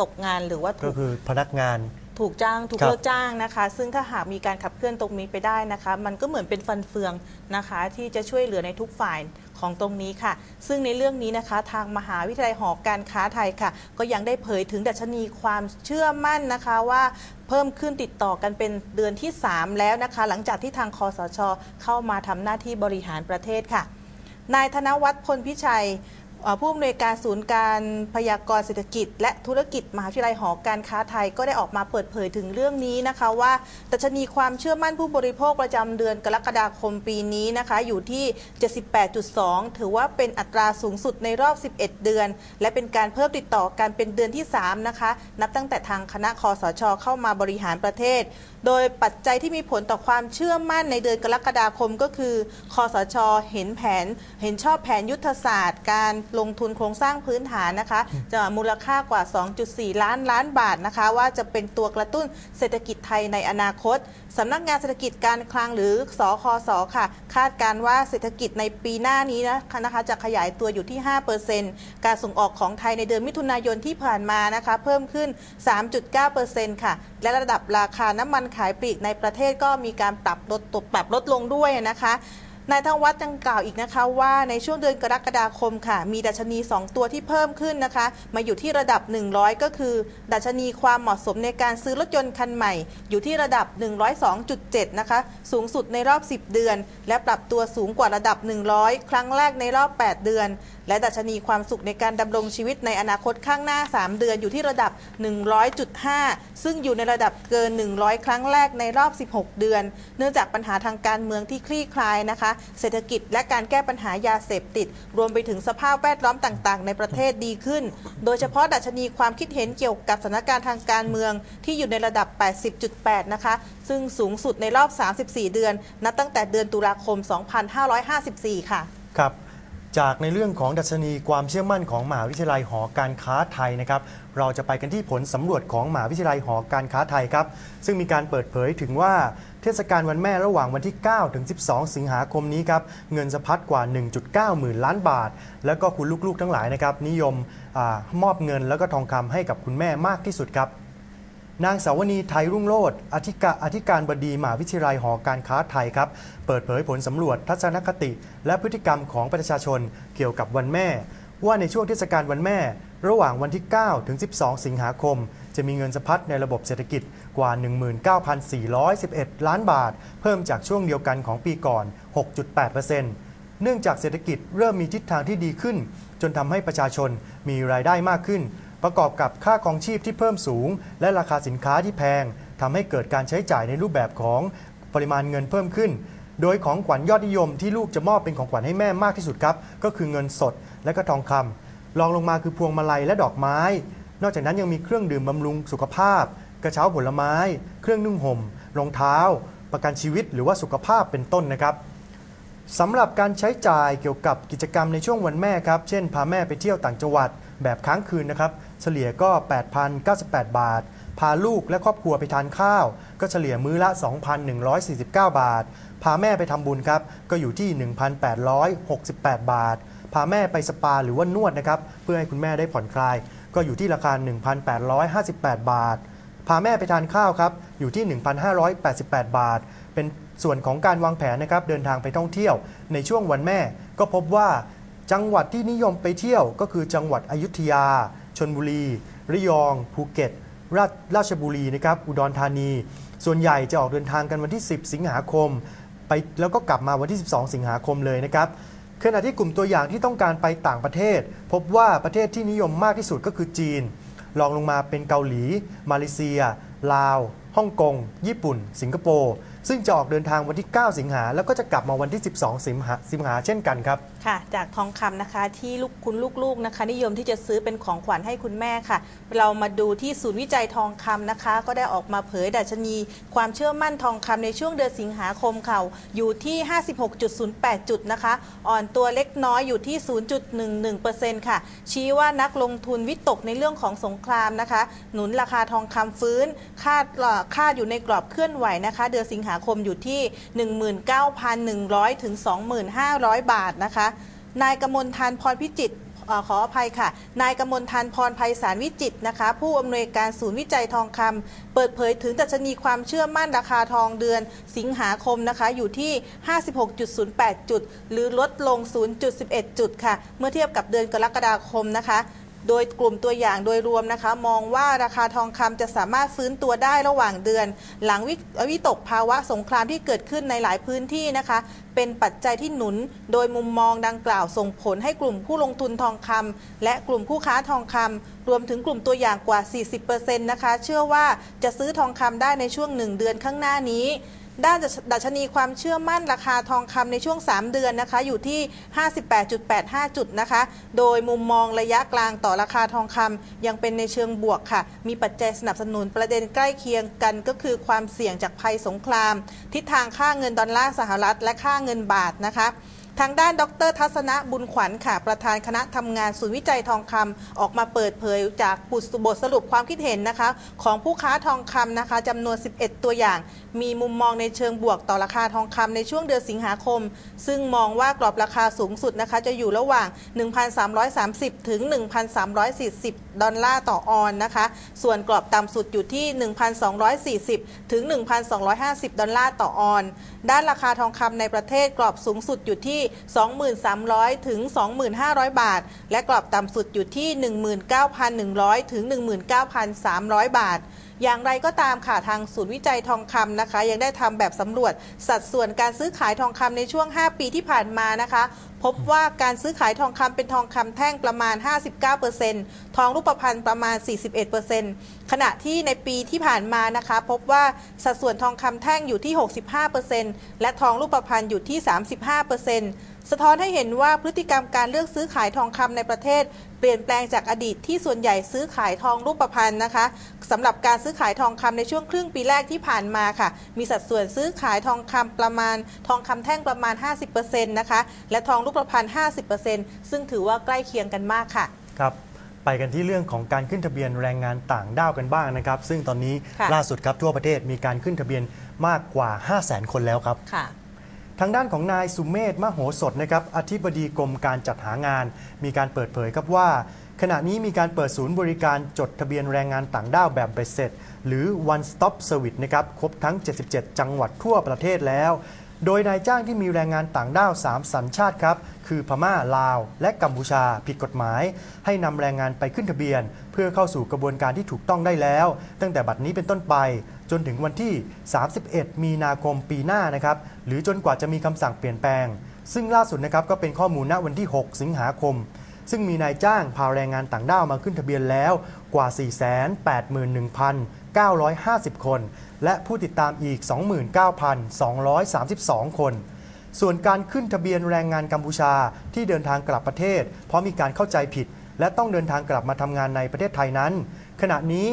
ตกงานหรือว่าก็ถูกคือพนักงาน ถูกจ้างถูกครับเลิกจ้างนะคะ ซึ่งถ้าหากมีการขับเคลื่อนตรงนี้ไปได้นะคะ มันก็เหมือนเป็นฟันเฟืองนะคะ ที่จะช่วยเหลือในทุกฝ่ายของตรงนี้ค่ะ ซึ่งในเรื่องนี้นะคะ ทางมหาวิทยาลัยหอการค้าไทยค่ะ ก็ยังได้เผยถึงดัชนีความเชื่อมั่นนะคะว่าเพิ่มขึ้นติดต่อกันเป็นเดือนที่ 3 แล้วนะคะ หลังจากที่ทางคอสช เข้ามาทำหน้าที่บริหารประเทศค่ะ นายธนวัฒน์พลพิชัยเอ่อ ผู้อำนวยการศูนย์การพยากรณ์เศรษฐกิจ และธุรกิจมหาวิทยาลัยหอการค้าไทยก็ได้ออกมาเปิดเผยถึงเรื่องนี้นะคะ ว่าดัชนีความเชื่อมั่นผู้บริโภคประจำเดือนกรกฎาคมปีนี้นะคะ อยู่ที่ 78.2 ถือว่าเป็นอัตราสูงสุดในรอบ 11 เดือน และเป็นการเพิ่มติดต่อกันเป็นเดือนที่ 3 นะคะ นับตั้งแต่ทางคณะคอสชเข้ามาบริหารประเทศโดยปัจจัยที่มีผลต่อความเชื่อมั่นในเดือนกรกฎาคมก็คือ คอสช เห็นแผน เห็นชอบแผนยุทธศาสตร์ การลงทุนโครงสร้างพื้นฐานนะคะ จะมูลค่ากว่า 2.4 ล้านล้านบาทนะคะ ว่าจะเป็นตัวกระตุ้นเศรษฐกิจไทยในอนาคตสำนักงานเศรษฐกิจการคลังหรือสคสค่ะ คาดการว่าเศรษฐกิจในปีหน้านี้นะคะจะขยายตัวอยู่ที่ 5%การส่งออกของไทยในเดือนมิถุนายนที่ผ่านมานะคะ เพิ่มขึ้น 3.9%ค่ะ และระดับราคาน้ำมันขายปลีกในประเทศก็มีการปรับลดปรับลดลงด้วยนะคะ นายธวัฒน์ยังกล่าวอีกนะคะว่าในช่วงเดือนกรกฎาคมค่ะ มีดัชนี 2 ตัวที่เพิ่มขึ้นนะคะ มาอยู่ที่ระดับ 100 ก็คือ ดัชนีความเหมาะสมในการซื้อรถยนต์คันใหม่ อยู่ที่ระดับ 102.7 นะคะ สูงสุดในรอบ 10 เดือน และปรับตัวสูงกว่าระดับ 100 ครั้งแรกในรอบ 8 เดือน และดัชนีความสุขในการดำรงชีวิตในอนาคตข้างหน้า 3 เดือนอยู่ที่ระดับ 100.5 ซึ่งอยู่ในระดับเกิน 100 ครั้งแรกในรอบ 16 เดือน เนื่องจากปัญหาทางการเมืองที่คลี่คลายนะคะเศรษฐกิจ และการแก้ปัญหายาเสพติด รวมไปถึงสภาพแวดล้อมต่างๆ ในประเทศดีขึ้น โดยเฉพาะดัชนีความคิดเห็นเกี่ยวกับสถานการณ์ทางการเมืองที่อยู่ในระดับ 80.8 นะคะ ซึ่งสูงสุดในรอบ 34 เดือน นับตั้งแต่เดือนตุลาคม 2554 ค่ะ ครับ จากในเรื่องของดัชนีความเชื่อมั่นของมหาวิทยาลัยหอการค้าไทยนะครับเราจะไปกันที่ผลสำรวจของมหาวิทยาลัยหอการค้าไทยครับ ซึ่งมีการเปิดเผยถึงว่าเทศกาลวันแม่ระหว่างวันที่ 9 ถึง 12 สิงหาคมนี้ครับเงินสะพัดกว่า 1.9 หมื่นล้านบาท แล้วก็คุณลูกๆทั้งหลายนะครับนิยมอมอบเงินแล้วก็ทองคำให้กับคุณแม่มากที่สุดครับ นางสาวนีไทยรุ่งโรจน์อธิกาอธิการบดีมหาวิทยาลัยหอการค้าไทยครับ เปิดเผยผลสำรวจทัศนคติ และพฤติกรรมของประชาชนเกี่ยวกับวันแม่ ว่าในช่วงเทศกาลวันแม่ ระหว่างวันที่ 9 ถึง 12 สิงหาคม จะมีเงินสะพัดในระบบเศรษฐกิจกว่า 19,411 ล้านบาท เพิ่มจากช่วงเดียวกันของปีก่อน 6.8%เนื่องจากเศรษฐกิจเริ่มมีทิศทางที่ดีขึ้น จนทำให้ประชาชนมีรายได้มากขึ้น ประกอบกับค่าครองชีพที่เพิ่มสูง และราคาสินค้าที่แพงทำให้เกิดการใช้จ่ายในรูปแบบของปริมาณเงินเพิ่มขึ้น โดยของขวัญยอดนิยมที่ลูกจะมอบเป็นของขวัญให้แม่มากที่สุดครับ ก็คือเงินสดและก็ทองคำรองลงมาคือพวงมาลัยและดอกไม้ นอกจากนั้นยังมีเครื่องดื่มบำรุงสุขภาพ กระเช้าผลไม้ เครื่องนุ่งห่มรองเท้า ประกันชีวิตหรือว่าสุขภาพเป็นต้นนะครับสำหรับการใช้จ่ายเกี่ยวกับกิจกรรมในช่วงวันแม่ครับ เช่น พาแม่ไปเที่ยวต่างจังหวัดแบบค้างคืนนะครับ เฉลี่ยก็ 8,098 บาท พาลูกและครอบครัวไปทานข้าว ก็เฉลี่ยมื้อละ 2,149 บาท พาแม่ไปทำบุญครับ ก็อยู่ที่ 1,868 บาท พาแม่ไปสปาหรือว่านวดนะครับ เพื่อให้คุณแม่ได้ผ่อนคลาย ก็อยู่ที่ราคา 1,858 บาท พาแม่ไปทานข้าวครับ อยู่ที่ 1,588 บาท เป็นส่วนของการวางแผนนะครับเดินทางไปท่องเที่ยว ในช่วงวันแม่ ก็พบว่าจังหวัดที่นิยมไปเที่ยวก็คือจังหวัดอยุธยา ชนบุรี ระยอง ภูเก็ต ราชราชบุรีนะครับอุดรธานี ส่วนใหญ่จะออกเดินทางกันวันที่ 10 สิงหาคม ไปแล้วก็กลับมาวันที่ 12 สิงหาคมเลยนะครับขณะที่กลุ่มตัวอย่างที่ต้องการไปต่างประเทศ พบว่าประเทศที่นิยมมากที่สุดก็คือจีนรองลงมาเป็นเกาหลี มาเลเซีย ลาว ฮ่องกง ญี่ปุ่น สิงคโปร์ ซึ่งจะออกเดินทางวันที่ 9 สิงหา แล้วก็จะกลับมาวันที่ 12 สิงหาสิงหาเช่นกันครับ ค่ะ จากทองคำนะคะที่ลูกคุณลูกๆนะคะ นิยมที่จะซื้อเป็นของขวัญให้คุณแม่ค่ะ เรามาดูที่ศูนย์วิจัยทองคำนะคะ ก็ได้ออกมาเผยดัชนี ความเชื่อมั่นทองคำในช่วงเดือนสิงหาคมค่ะอยู่ที่ 56.08 จุดนะคะ อ่อนตัวเล็กน้อยอยู่ที่ 0.11%ค่ะ ชี้ว่านักลงทุนวิตกในเรื่องของสงครามนะคะ หนุนราคาทองคำฟื้นคาดคาดอยู่ในกรอบเคลื่อนไหวนะคะ เดือนสิงหาคมอยู่ที่ 19,100 ถึง 25,000 บาทนะคะ นายกมลทันพรพิจิตอขออภัยค่ะ นายกมลทันพรภัยสารวิจิตนะคะ ผู้อำนวยการศูนย์วิจัยทองคำเปิดเผยถึงดัชนีความเชื่อมั่นราคาทองเดือนสิงหาคมนะคะ อยู่ที่ 56.08 จุด หรือลดลง 0.11 จุดค่ะ เมื่อเทียบกับเดือนกรกฎาคมนะคะ โดยกลุ่มตัวอย่างโดยรวมนะคะ มองว่าราคาทองคำจะสามารถฟื้นตัวได้ระหว่างเดือน หลังวิวิตกภาวะสงครามที่เกิดขึ้นในหลายพื้นที่นะคะ เป็นปัจจัยที่หนุน โดยมุมมองดังกล่าวส่งผลให้กลุ่มผู้ลงทุนทองคำและกลุ่มผู้ค้าทองคำรวมถึงกลุ่มตัวอย่างกว่า 40%นะคะ เชื่อว่าจะซื้อทองคำได้ในช่วง1เดือนข้างหน้านี้ ด้านดัชนีความเชื่อมั่นราคาทองคำในช่วง 3 เดือนนะคะ อยู่ที่ 58.85 จุดนะคะ โดยมุมมองระยะกลางต่อราคาทองคำยังเป็นในเชิงบวกค่ะ มีปัจจัยสนับสนุนประเด็นใกล้เคียงกันก็คือความเสี่ยงจากภัยสงคราม ทิศทางค่าเงินดอลลาร์สหรัฐและค่าเงินบาทนะคะ ทางด้านดร ทัศนะบุญขวัญค่ะ ประธานคณะทำงานศูนย์วิจัยทองคำออกมาเปิดเผยจากบทสรุปความคิดเห็นนะคะ ของผู้ค้าทองคำนะคะจำนวน 11 ตัวอย่าง มีมุมมองในเชิงบวกต่อราคาทองคำในช่วงเดือนสิงหาคม ซึ่งมองว่ากรอบราคาสูงสุดนะคะ จะอยู่ระหว่าง 1,330 ถึง 1,340 ดอลลาร์ต่อออนนะคะ ส่วนกรอบต่ำสุดอยู่ที่ 1,240 ถึง 1,250 ดอลลาร์ต่อออน ด้านราคาทองคำในประเทศกรอบสูงสุดอยู่ที่23,000 ถึง 2,500 บาท และกรอบต่ำสุดอยู่ที่ 19,100 ถึง 19,300 บาท อย่างไรก็ตามค่ะทางศูนย์วิจัยทองคำนะคะ ยังได้ทำแบบสำรวจสัดส่วนการซื้อขายทองคำในช่วง 5 ปีที่ผ่านมานะคะ พบว่าการซื้อขายทองคำเป็นทองคำแท่งประมาณ 59%ทองรูปพรรณประมาณ 41%ขณะที่ในปีที่ผ่านมานะคะ พบว่าสัดส่วนทองคำแท่งอยู่ที่ 65%และทองรูปพรรณอยู่ที่ 35% สะท้อนให้เห็นว่าพฤติกรรมการเลือกซื้อขายทองคำในประเทศ เปลี่ยนแปลงจากอดีตที่ส่วนใหญ่ซื้อขายทองรูปพรรณนะคะสำหรับการซื้อขายทองคำในช่วงครึ่งปีแรกที่ผ่านมาค่ะ มีสัดส่วนซื้อขายทองคำประมาณ ทองคำแท่งประมาณ 50%นะคะและทองรูปพรรณ50%ซึ่งถือว่าใกล้เคียงกันมากค่ะครับไปกันที่เรื่องของการขึ้นทะเบียนแรงงานต่างด้าวกันบ้างนะครับ ซึ่งตอนนี้ค่ะล่าสุดครับทั่วประเทศมีการขึ้นทะเบียนมากกว่า 5 0 0 0 0 0 คนแล้วครับค่ะ ทางด้านของนายสุเมธมโหสถนะครับอธิบดีกรมการจัดหางาน มีการเปิดเผยครับว่า ขณะนี้มีการเปิดศูนย์บริการจดทะเบียนแรงงานต่างด้าวแบบเบ็ดเสร็จ หรือ one stop service นะครับครบทั้ง 77 จังหวัดทั่วประเทศแล้ว โดยนายจ้างที่มีแรงงานต่างด้าว 3 สัญชาติครับ คือพม่าลาว และกัมพูชาผิดกฎหมาย ให้นำแรงงานไปขึ้นทะเบียน เพื่อเข้าสู่กระบวนการที่ถูกต้องได้แล้ว ตั้งแต่บัดนี้เป็นต้นไป จนถึงวันที่ 31 มีนาคมปีหน้านะครับหรือจนกว่าจะมีคำสั่งเปลี่ยนแปลง ซึ่งล่าสุดนะครับก็เป็นข้อมูลณวันที่ 6 สิงหาคม ซึ่งมีนายจ้างพาแรงงานต่างด้าวมาขึ้นทะเบียนแล้วกว่า 481,950 คน และผู้ติดตามอีก 29,232 คนส่วนการขึ้นทะเบียนแรงงานกัมพูชาที่เดินทางกลับประเทศ เพราะมีการเข้าใจผิด และต้องเดินทางกลับมาทำงานในประเทศไทยนั้น ขณะนี้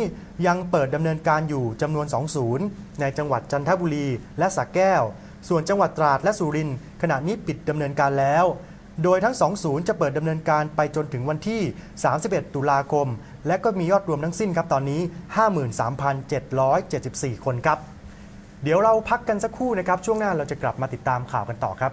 ยังเปิดดำเนินการอยู่จำนวน 2 ศูนย์ ในจังหวัดจันทบุรีและสระแก้ว ส่วนจังหวัดตราดและสุรินทร์ขณะนี้ปิดดำเนินการแล้ว โดยทั้ง 2 ศูนย์จะเปิดดำเนินการไปจนถึงวันที่ 31 ตุลาคม และก็มียอดรวมทั้งสิ้นครับตอนนี้ 53,774 คนครับ เดี๋ยวเราพักกันสักครู่นะครับ ช่วงหน้าเราจะกลับมาติดตามข่าวกันต่อครับ